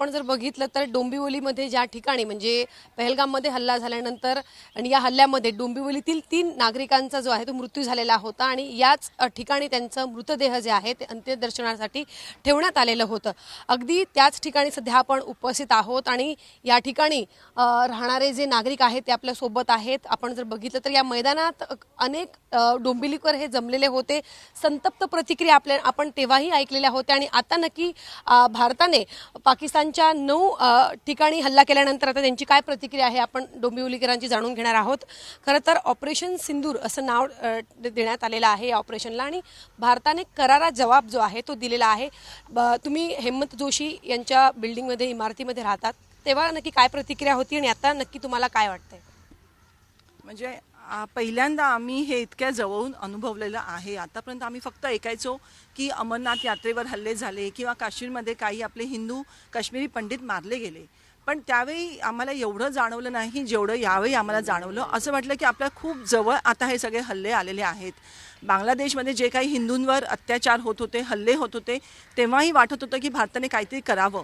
आपण जर बघितलं तर डोंबिवलीमध्ये ज्या ठिकाणी म्हणजे पहलगाममध्ये हल्ला झाल्यानंतर आणि या हल्ल्यामध्ये डोंबिवलीतील तीन नागरिकांचा जो आहे तो मृत्यू झालेला होता आणि याच ठिकाणी त्यांचं मृतदेह जे आहे ते अंत्यदर्शनासाठी ठेवण्यात आलेलं होतं. अगदी त्याच ठिकाणी सध्या आपण उपस्थित आहोत आणि या ठिकाणी राहणारे जे नागरिक आहेत ते आपल्यासोबत आहेत. आपण जर बघितलं तर या मैदानात अनेक डोंबिवलीकर हे जमलेले होते. संतप्त प्रतिक्रिया आपल्या आपण तेव्हाही ऐकलेल्या होत्या आणि आता नक्की भारताने पाकिस्तान पाकिस्तानच्या नऊ ठिकाणी हल्ला केल्यानंतर आता त्यांची काय प्रतिक्रिया आहे आपण डोंबिवलीकरांची जाणून घेणार आहोत. खरं तर ऑपरेशन सिंदूर असं नाव देण्यात आलेलं आहे या ऑपरेशनला आणि भारताने करारा जबाब जो आहे तो दिलेला आहे. ब- तुम्ही हेमंत जोशी यांच्या बिल्डिंगमध्ये इमारतीमध्ये राहतात. तेव्हा नक्की काय प्रतिक्रिया होती आणि आता नक्की तुम्हाला काय वाटतंय? म्हणजे आ, पहिल्यांदा आम्ही हे इतक्या जवळून अनुभवलेलं आहे. आतापर्यंत आम्ही फक्त ऐकायचो की अमरनाथ यात्रेवर हल्ले झाले किंवा काश्मीरमध्ये काही आपले हिंदू काश्मीरी पंडित मारले गेले. पण त्यावेळी आम्हाला एवढं जाणवलं नाही जेवढं यावेळी आम्हाला जाणवलं. असं वाटलं की आपल्या खूप जवळ आता हे सगळे हल्ले आलेले आहेत. बांगलादेशमध्ये जे काही हिंदूंवर अत्याचार होत होते हल्ले होत होते तेव्हाही वाटत होतं की भारताने काहीतरी करावं.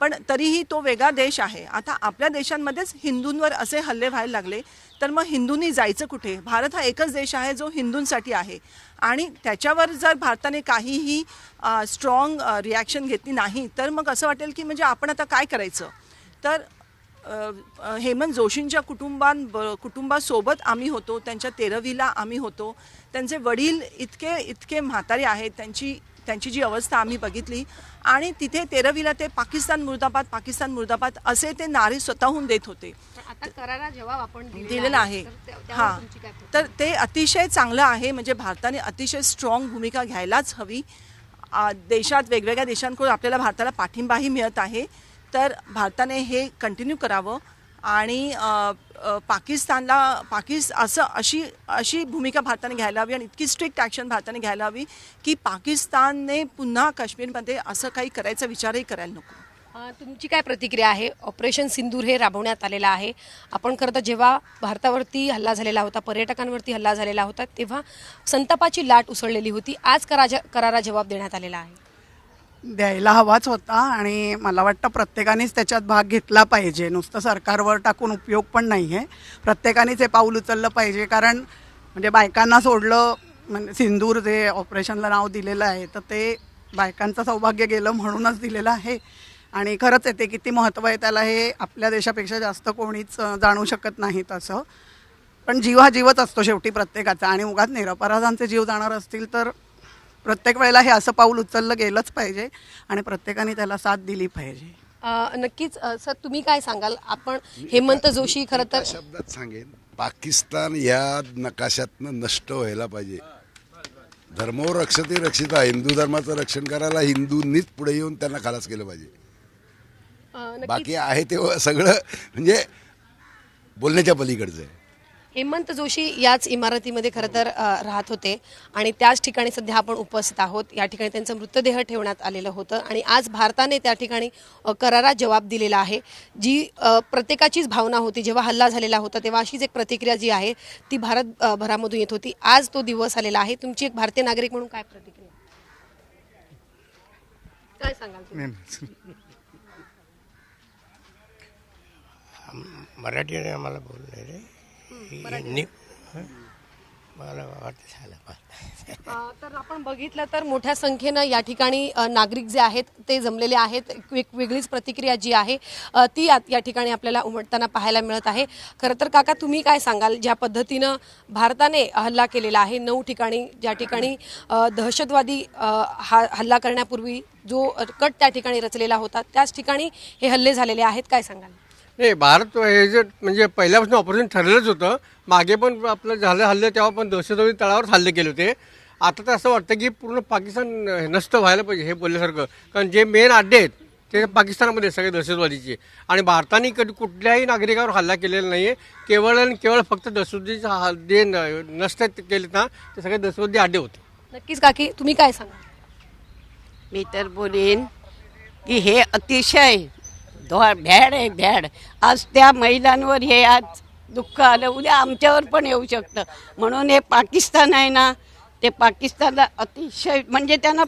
पण तरीही तो वेगळा देश आहे. आता आपल्या देशांमध्येच हिंदूंवर असे हल्ले व्हायला लागले तर मग हिंदूंनी जायचं कुठे? भारत हा एकच देश आहे जो हिंदूंसाठी आहे. आणि त्याच्यावर जर भारताने काहीही स्ट्रॉंग रिॲक्शन घेतली नाही तर मग असं वाटेल की म्हणजे आपण आता काय करायचं? तर हेमंत जोशींच्या कुटुंबां कुटुंबासोबत आम्ही होतो त्यांच्या तेरवीला आम्ही होतो. त्यांचे वडील इतके इतके म्हातारे आहेत त्यांची त्यांची जी अवस्था आम्ही बघितली. आणि तिथे तेरवीला ते पाकिस्तान मुर्दाबाद पाकिस्तान मुर्दाबाद असे ते नारे स्वतःहून देत होते. दिलेला आहे हां. तर ते अतिशय चांगलं आहे म्हणजे भारताने अतिशय स्ट्रॉंग भूमिका घ्यायलाच हवी. देशात वेगवेगळ्या देशांकडून आपल्याला भारताला पाठिंबाही मिळत आहे. तर भारताने हे कंटिन्यू करावं. आणि पाकिस्तानला पाकिस असं अशी अशी भूमिका भारताने घ्यायला हवी आणि इतकी स्ट्रिक्ट ॲक्शन भारताने घ्यायला हवी की पाकिस्तानने पुन्हा काश्मीरमध्ये असं काही करायचा विचारही करायला नको. तुमची काय प्रतिक्रिया आहे? ऑपरेशन सिंदूर हे राबवण्यात आलेलं आहे. आपण खरं तर जेव्हा भारतावरती हल्ला झालेला होता पर्यटकांवरती हल्ला झालेला होता तेव्हा संतापाची लाट उसळलेली होती. आज कराजा करारा जबाब देण्यात आलेला आहे. द्यायला हवाच होता आणि मला वाटतं प्रत्येकानेच त्याच्यात भाग घेतला पाहिजे. नुसतं सरकारवर टाकून उपयोग पण नाही आहे प्रत्येकानेच हे पाऊल उचललं पाहिजे. कारण म्हणजे बायकांना सोडलं म्हणजे सिंदूर जे ऑपरेशनला नाव दिलेलं आहे तर ते बायकांचं सौभाग्य गेलं म्हणूनच दिलेलं आहे. आणि खरंच आहे ते किती महत्त्व आहे त्याला हे आपल्या देशापेक्षा जास्त कोणीच जाणू शकत नाही तसं पण जीव हा जीवच असतो शेवटी प्रत्येकाचा. आणि उगाच निरपराधांचे जीव जाणार असतील तर प्रत्येक वेळेला हे असं पाऊल उचललं गेलंच पाहिजे आणि प्रत्येकाने त्याला साथ दिली पाहिजे. अ, नक्कीच अ, सर तुम्ही काय सांगाल? आपण हेमंत जोशी खरं तर एका शब्दात सांगेन पाकिस्तान या नकाशातनं नष्ट व्हायला पाहिजे. धर्मो रक्षते रक्षिता हिंदू धर्माचं रक्षण करायला हिंदूंनीच पुढे येऊन त्यांना खालास केलं पाहिजे. अ, नक्कीच. बाकी आहे ते सगळं म्हणजे बोलण्याच्या पलीकडचं आहे. हेमंत जोशी याच इमारतीमध्ये खरं तर राहत होते. आणि त्याच ठिकाणी सध्या आपण उपस्थित आहोत. या ठिकाणी त्यांचा मृतदेह ठेवण्यात आलेलं होतं. आणि आज भारताने त्या ठिकाणी करारा जबाब दिलेला आहे. जी प्रत्येकाचीच भावना होती. जेव्हा हल्ला झालेला होता तेव्हा अशीच एक प्रतिक्रिया जी आहे ती भारत भरामधून येत होती. आज तो दिवस आलेला आहे. तुमची एक भारतीय नागरिक म्हणून काय प्रतिक्रिया? काय सांगाल तुम्ही? मराठी आम्हाला बोलले रे. नि-? मला वाटतं झालं पाहिजे अ, तर आपण बघितलं तर मोठ्या संख्येनं या ठिकाणी अ, नागरिक जे आहेत ते जमलेले आहेत. एक वेग- वेगळीच प्रतिक्रिया जी आहे अ, ती या ठिकाणी आपल्याला उमटताना पाहायला मिळत आहे. खरं तर काका तुम्ही काय सांगाल? ज्या पद्धतीनं भारताने हल्ला केलेला आहे नऊ ठिकाणी ज्या ठिकाणी अ, दहशतवादी अ, हा हल्ला करण्यापूर्वी जो कट त्या ठिकाणी रचलेला होता त्याच ठिकाणी हे हल्ले झालेले आहेत काय सांगाल? नाही भारत हे जे म्हणजे पहिल्यापासून ऑपरेशन ठरलंच होतं. मागे पण आपलं झालं हल्ले तेव्हा पण दहशतवादी तळावर हल्ले केले होते. आता तर असं वाटतं की पूर्ण पाकिस्तान नष्ट व्हायला पाहिजे हे बोलल्यासारखं. कारण जे मेन अड्डे आहेत ते पाकिस्तानमध्ये सगळे दहशतवादीचे. आणि भारताने कधी कुठल्याही नागरिकावर हल्ला केलेला नाही आहे केवळ आणि केवळ फक्त दहशतवादीचे हा- जे नष्ट केले ना ते सगळे दहशतवादी अड्डे होते. नक्कीच काकी तुम्ही काय सांगाल? मी तर बोलेन की हे अतिशय धो भ्याड आहे भ्याड. आज त्या महिलांवर हे आज दुःख आलं. उद्या आमच्यावर पण येऊ शकतं. म्हणून हे पाकिस्तान आहे ना ते पाकिस्तानला अतिशय म्हणजे त्यांना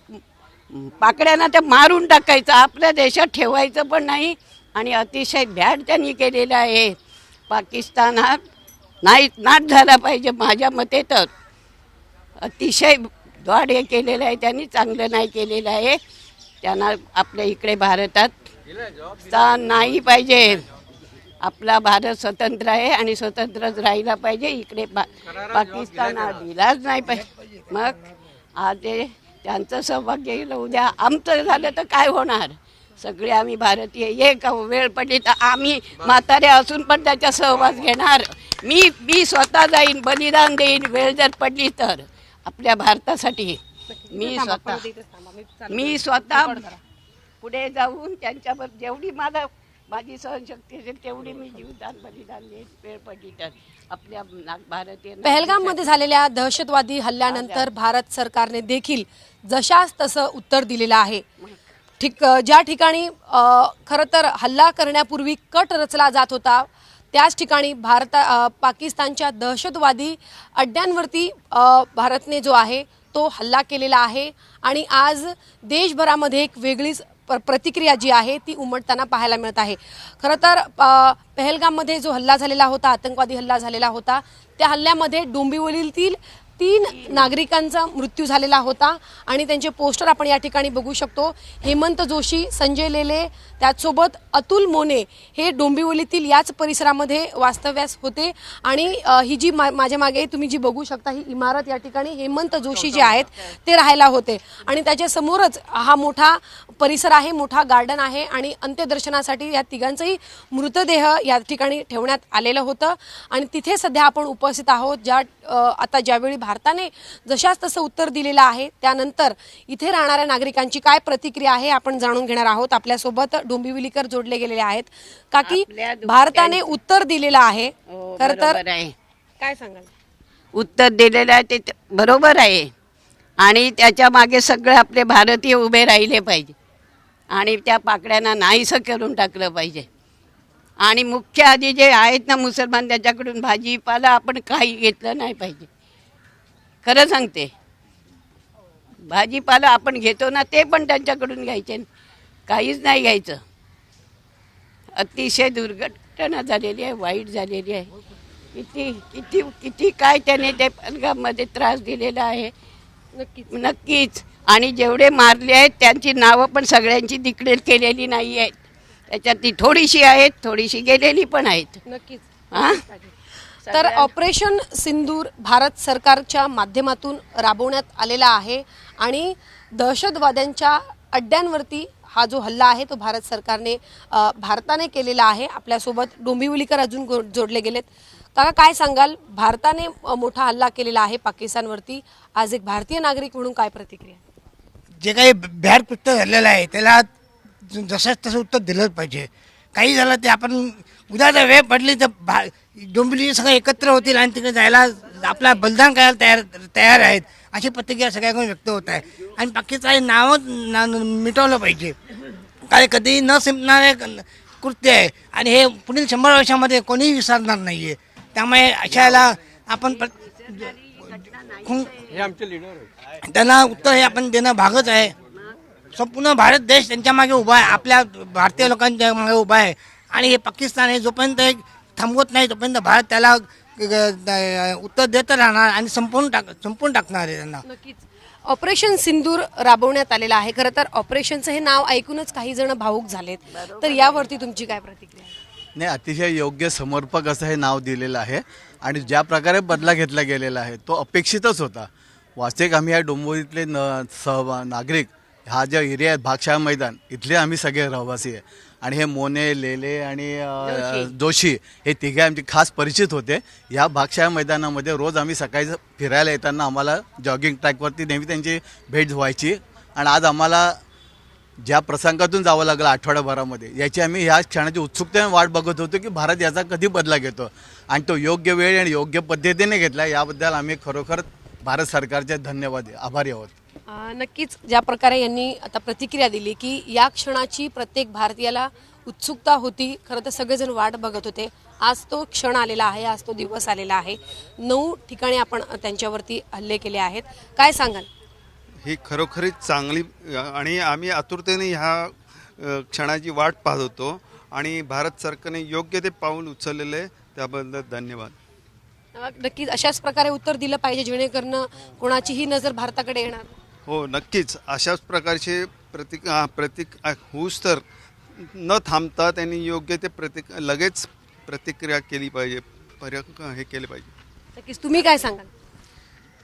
पाकड्यांना ते मारून टाकायचं. आपल्या देशात ठेवायचं पण नाही आणि अतिशय भ्याड त्यांनी केलेलं आहे. पाकिस्तान हा नाही नाट झाला पाहिजे माझ्या मते तर. अतिशय द्वाड हे केलेलं आहे त्यांनी चांगलं नाही केलेलं आहे. त्यांना आपल्या इकडे भारतात नाही पाहिजे. आपला भारत स्वतंत्र आहे आणि स्वतंत्रच राहिला पाहिजे. इकडे पाकिस्तान दिलाच नाही पाहिजे. मग आज त्यांचं सौभाग्य गेलं उद्या आमचं झालं तर काय होणार? सगळे आम्ही भारतीय. ये का वेळ पडली तर आम्ही म्हातारे असून पण त्याचा सहवास घेणार. मी मी स्वतः जाईन बलिदान देईन वेळ जर पडली तर. आपल्या भारतासाठी. मी स्वतः. मी स्वतः पुढे जाऊन त्यांच्यावर जेवढी मला माझी सहनशक्ती असेल तेवढी मी जीवदान बलिदान वेळ पडली तर आपल्या भारतीय पहलगाममध्ये झालेल्या दहशतवादी हल्ल्यानंतर भारत सरकारने देखील जशास तसं उत्तर दिलेलं आहे. ठीक ज्या ठिकाणी खरं तर हल्ला करण्यापूर्वी कट रचला जात होता त्याच ठिकाणी भारता पाकिस्तानच्या दहशतवादी अड्ड्यांवरती भारतने जो आहे तो हल्ला केलेला आहे. आणि आज देशभरामध्ये एक वेगळीच प्रतिक्रिया जी आहे ती उमटताना पाहायला मिळत आहे. खरं तर पहलगाममध्ये जो हल्ला झालेला होता आतंकवादी हल्ला झालेला होता त्या हल्ल्यामध्ये डोंबिवलीतील तीन नागरिकांचा मृत्यू झालेला होता आणि त्यांचे पोस्टर आपण या ठिकाणी बघू शकतो. हेमंत जोशी संजय लेले त्याचसोबत अतुल मोने हे डोंबिवलीतील याच परिसरामध्ये वास्तव्यास होते. आणि ही जी मा- माझ्या मागे तुम्ही जी बघू शकता ही इमारत या ठिकाणी हेमंत जोशी जे आहेत ते राहायला होते. आणि त्याच्या समोरच हा मोठा परिसर आहे मोठा गार्डन आहे आणि अंत्यदर्शनासाठी या तिघांचंही मृतदेह या ठिकाणी ठेवण्यात आलेलं होतं. आणि तिथे सध्या आपण उपस्थित आहोत ज्या आता ज्यावेळी भारताने जशास तसं उत्तर दिलेलं आहे त्यानंतर इथे राहणाऱ्या नागरिकांची काय प्रतिक्रिया आहे आपण जाणून घेणार आहोत. आपल्यासोबत डोंबिवलीकर जोडले गेलेले आहेत. काकी भारताने उत्तर दिलेलं आहे. हो, खरं तर काय सांगाल? उत्तर दिलेलं आहे ते त- बरोबर आहे. आणि त्याच्यामागे सगळे आपले भारतीय उभे राहिले पाहिजे. आणि त्या पाकड्यांना नाहीसं करून टाकलं पाहिजे. आणि मुख्य आधी जे आहेत ना मुसलमान त्याच्याकडून भाजीपाला आपण काही घेतलं नाही पाहिजे. खरं सांगते. भाजीपाला आपण घेतो ना ते पण त्यांच्याकडून घ्यायचे. काहीच नाही घ्यायचं. अतिशय दुर्घटना झालेली आहे वाईट झालेली आहे. किती किती किती काय त्याने ते पलगामध्ये त्रास दिलेला आहे. नक्कीच. नक्कीच. आणि जेवढे मारले आहेत त्यांची नावं पण सगळ्यांची डिक्लेअर केलेली नाही आहेत. त्याच्यात ती थोडीशी आहेत थोडीशी गेलेली पण आहेत. नक्कीच. हा? तर ऑपरेशन सिंदूर भारत सरकारच्या माध्यमातून राबवण्यात आलेला आहे आणि दहशतवाद्यांच्या अड्ड्यांवरती हा जो हल्ला आहे तो भारत सरकारने भारताने केलेला आहे. आपल्यासोबत डोंबिवलीकर अजून जोडले गेलेत. काका काय सांगाल? भारताने मोठा हल्ला केलेला आहे पाकिस्तानवरती. आज एक भारतीय नागरिक म्हणून काय प्रतिक्रिया? जे काही भ्याड कृत्य झालेलं आहे त्याला ज- जसंच तसं उत्तर दिलंच पाहिजे. काही झालं ते आपण उद्या जर वेळ पडली तर भा डोंबिवली सगळे एकत्र होतील आणि तिकडे जायला आपला बलिदान करायला तयार तयार आहेत अशी प्रतिक्रिया सगळ्यांकडून व्यक्त होत आहे. आणि पाकिस्तान नावं ना मिटवलं पाहिजे. काय कधीही न संपणारे कृत्य आहे. आणि हे पुढील शंभर वर्षामध्ये कोणीही विसरणार नाही आहे त्यामुळे अशाला आपण त्यांना उत्तर हे आपण देणं भागच आहे. संपूर्ण भारत देश त्यांच्या मागे उभा आहे. आपल्या भारतीय लोकांच्या मागे उभा आहे. आणि हे पाकिस्तान हे जोपर्यंत एक थांबवत नाही तोपर्यंत भारत त्याला उत्तर देत राहणार आणि संपवून टाक संपवून टाकणार आहे त्यांना. नक्कीच. ऑपरेशन सिंदूर राबवण्यात आलेलं आहे. खरं तर ऑपरेशनचं हे नाव ऐकूनच काही जण भावूक झालेत. तर यावरती तुमची काय प्रतिक्रिया आहे? नाही अतिशय योग्य समर्पक असं हे नाव दिलेलं आहे. आणि ज्या प्रकारे बदला घेतला गेलेला आहे तो अपेक्षितच होता. वास्तविक आम्ही या डोंबिवलीतले न सह नागरिक हा जो एरिया आहे भागशाळा मैदान इथले आम्ही सगळे रहिवासी आहे. आणि हे मोने लेले आणि अ, जोशी. हे तिघे आमचे खास परिचित होते. या भागशाळा मैदानामध्ये रोज आम्ही सकाळी फिरायला येताना आम्हाला जॉगिंग ट्रॅकवरती नेहमी त्यांची भेट व्हायची. आणि आज आम्हाला ज्या प्रसंगातून जावं लागलं आठवड्याभरामध्ये याची आम्ही ह्या क्षणाची उत्सुकतेने वाट बघत होतो की भारत याचा कधी बदला घेतो. आणि तो योग्य वेळ आणि योग्य पद्धतीने घेतला याबद्दल आम्ही खरोखर भारत सरकारचे धन्यवाद आभारी आहोत. नक्कीच ज्या प्रकारे यांनी आता प्रतिक्रिया दिली की या क्षणाची प्रत्येक भारतीयाला उत्सुकता होती खरं तर सगळेजण वाट बघत होते. आज तो क्षण आलेला आहे आज तो दिवस आलेला आहे. नऊ ठिकाणी आपण त्यांच्यावरती हल्ले केले आहेत. काय सांगाल? ही खरोखरीच चांगली आणि आम्ही आतुरतेने ह्या क्षणाची वाट पाहत होतो आणि भारत सरकारने योग्य ते पाऊल उचललेलं त्याबद्दल धन्यवाद. नक्कीच अशाच प्रकारे उत्तर दिलं पाहिजे जेणेकरून कोणाचीही नजर भारताकडे येणार. हो नक्कीच. अशाच प्रकारचे प्रतिक प्रतिक होऊस तर न थांबता त्यांनी योग्य ते प्रतिक लगेच प्रतिक्रिया केली पाहिजे. पर्य हे केले पाहिजे. नक्कीच. तुम्ही काय सांगाल?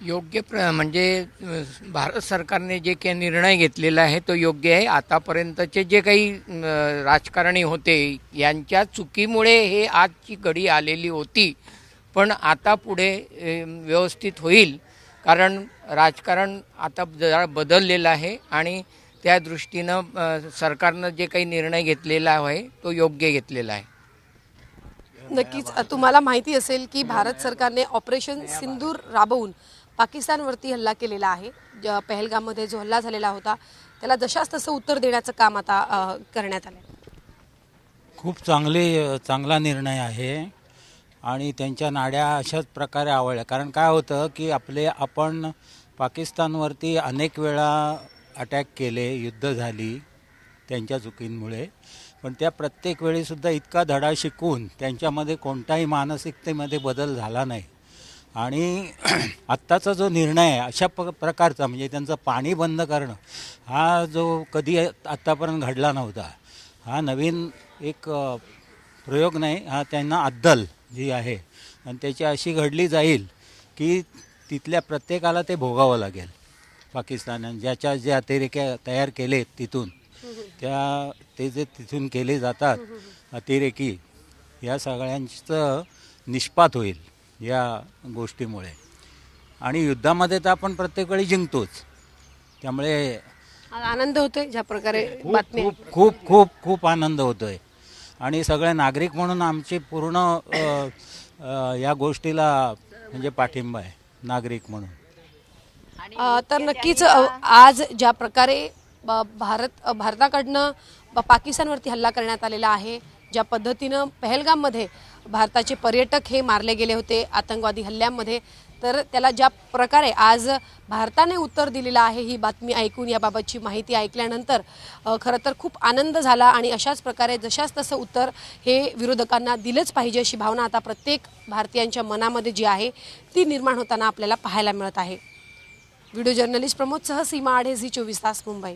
योग्य प्र म्हणजे अ, भारत सरकारने जे काही निर्णय घेतलेला आहे तो योग्य आहे. आतापर्यंतचे जे काही अ, राजकारणी होते यांच्या चुकीमुळे हे आजची घडी आलेली होती. पण आता पुढे अ, व्यवस्थित होईल. कारण राजकारण आता जरा बदललेलं आहे आणि त्या दृष्टीनं सरकारनं जे काही निर्णय घेतलेला आहे तो योग्य घेतलेला आहे. नक्कीच तुम्हाला माहिती असेल की भारत सरकारने ऑपरेशन सिंदूर राबवून पाकिस्तानवरती हल्ला केलेला आहे. ज- पहलगाममध्ये जो हल्ला झालेला होता त्याला जशाच तसं उत्तर देण्याचं काम आता करण्यात आलं खूप चांगले चांगला निर्णय आहे. आणि त्यांच्या नाड्या अशाच प्रकारे आवडल्या कारण काय होतं की आपले आपण पाकिस्तानवरती अनेक वेळा अटॅक केले युद्ध झाली त्यांच्या चुकींमुळे. पण त्या प्रत्येक वेळीसुद्धा इतका धडा शिकून त्यांच्यामध्ये कोणताही मानसिकतेमध्ये बदल झाला नाही. आणि आत्ताचा जो निर्णय आहे अशा प प्रकारचा म्हणजे त्यांचं पाणी बंद करणं हा जो कधी आत्तापर्यंत घडला नव्हता हा नवीन एक प्रयोग नाही हा त्यांना अद्दल जी आहे. आणि त्याची अशी घडली जाईल की तिथल्या प्रत्येकाला ते भोगावं लागेल. पाकिस्तान ज्याच्या जे अतिरेक्या तयार केलेत तिथून त्या ते जे तिथून केले जातात अतिरेकी या सगळ्यांचं निष्पात होईल या गोष्टीमुळे. आणि युद्धामध्ये तर आपण प्रत्येक वेळी जिंकतोच. त्यामुळे आनंद होतोय ज्या प्रकारे खूप खूप खूप खूप आनंद होतोय. आणि सगळे नागरिक म्हणून आमची पूर्ण या गोष्टीला म्हणजे पाठिंबा आहे नागरिक म्हणून. तर नक्कीच आज ज्या प्रकारे भारत भारताकडनं पाकिस्तानवरती हल्ला करण्यात आलेला आहे ज्या पद्धतीनं पहलगाममध्ये भारताचे पर्यटक हे मारले गेले होते आतंकवादी हल्ल्यामध्ये तर त्याला ज्या प्रकारे आज भारताने उत्तर दिलेलं आहे ही बातमी ऐकून याबाबतची माहिती ऐकल्यानंतर खरं तर खूप आनंद झाला आणि अशाच प्रकारे जशाच तसं उत्तर हे विरोधकांना दिलंच पाहिजे अशी भावना आता प्रत्येक भारतीयांच्या मनामध्ये जी आहे ती निर्माण होताना आपल्याला पाहायला मिळत आहे. व्हिडिओ जर्नलिस्ट प्रमोद सह सीमा आढे झी चोवीस तास मुंबई.